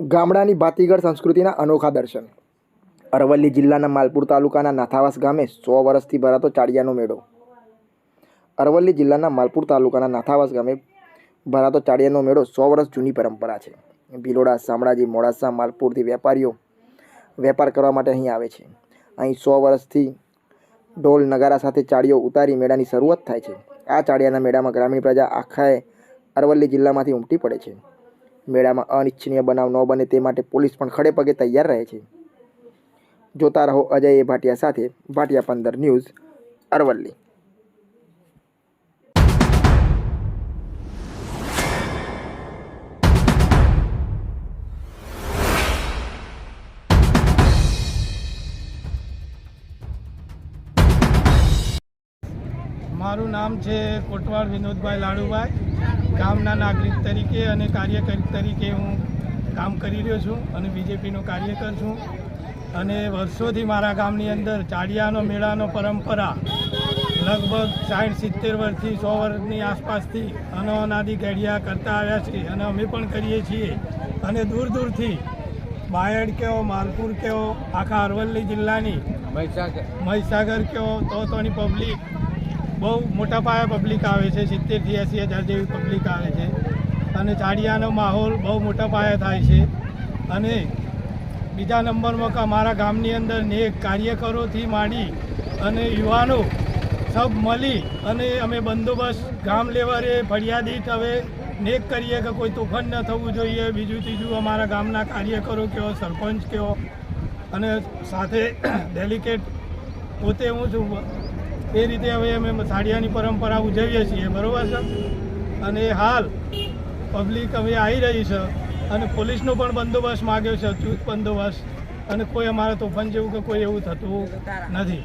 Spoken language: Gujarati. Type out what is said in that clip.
ગામડાની ભાતીગળ સંસ્કૃતિના અનોખા દર્શન. અરવલ્લી જિલ્લાના માલપુર તાલુકાના નાથાવાસ ગામે સો વર્ષથી ભરાતો ચાળિયાનો મેળો. અરવલ્લી જિલ્લાના માલપુર તાલુકાના નાથાવાસ ગામે ભરાતો ચાળિયાનો મેળો સો વર્ષ જૂની પરંપરા છે. ભિલોડા, શામળાજી, મોડાસા, માલપુરથી વેપારીઓ વેપાર કરવા માટે અહીં આવે છે. અહીં સો વર્ષથી ઢોલ નગારા સાથે ચાળીઓ ઉતારી મેળાની શરૂઆત થાય છે. આ ચાળિયાના મેળામાં ગ્રામીણ પ્રજા આખાએ અરવલ્લી જિલ્લામાંથી ઉમટી પડે છે. મેળામાં અનિચ્છનીય બનાવ ન બને તે માટે પોલીસ પણ ખડે પગે તૈયાર રહે છે. જોતા રહો અજય ભાટિયા સાથે, ભાટિયા પંદર ન્યૂઝ અરવલ્લી. મારું નામ છે કોટવાડ વિનોદભાઈ લાડુભાઈ. ગામના નાગરિક તરીકે અને કાર્યકર તરીકે હું કામ કરી રહ્યો છું અને બીજેપીનો કાર્યકર છું. અને વર્ષોથી મારા ગામની અંદર ચાડિયાનો મેળાનો પરંપરા લગભગ સાઠ સિત્તેર વર્ષથી સો વર્ષની આસપાસથી અનાદિ ઘડિયા કરતા આવ્યા છે અને અમે પણ કરીએ છીએ. અને દૂર દૂરથી બાયડ કેવો માલપુર કેવો આખા અરવલ્લી જિલ્લાની મહીસાગર. કેવો તો તોની પબ્લિક બહુ મોટા પાયે પબ્લિક આવે છે સિત્તેરથી એંસી હજાર જેવી પબ્લિક આવે છે. અને ચાડિયાનો માહોલ બહુ મોટા પાયે થાય છે. અને બીજા નંબરમાં કે અમારા ગામની અંદર નેક કાર્યકરોથી માંડી અને યુવાનો સબ મળી અને અમે બંદોબસ્ત ગામ લેવલે ફરિયાદીત હવે નેક કરીએ કે કોઈ તોફાન ન થવું જોઈએ. બીજું ત્રીજું અમારા ગામના કાર્યકરો કેવો સરપંચ કેવો અને સાથે ડેલિકેટ પોતે હું છું. એ રીતે હવે અમે સાડિયાની પરંપરા ઉજવીએ છીએ, બરાબર છે? અને હાલ પબ્લિક હવે આવી રહી છે અને પોલીસનો પણ બંદોબસ્ત માગ્યો છે અચૂક બંદોબસ્ત. અને કોઈ અમારા તોફાન જેવું કે કોઈ એવું થતું નથી.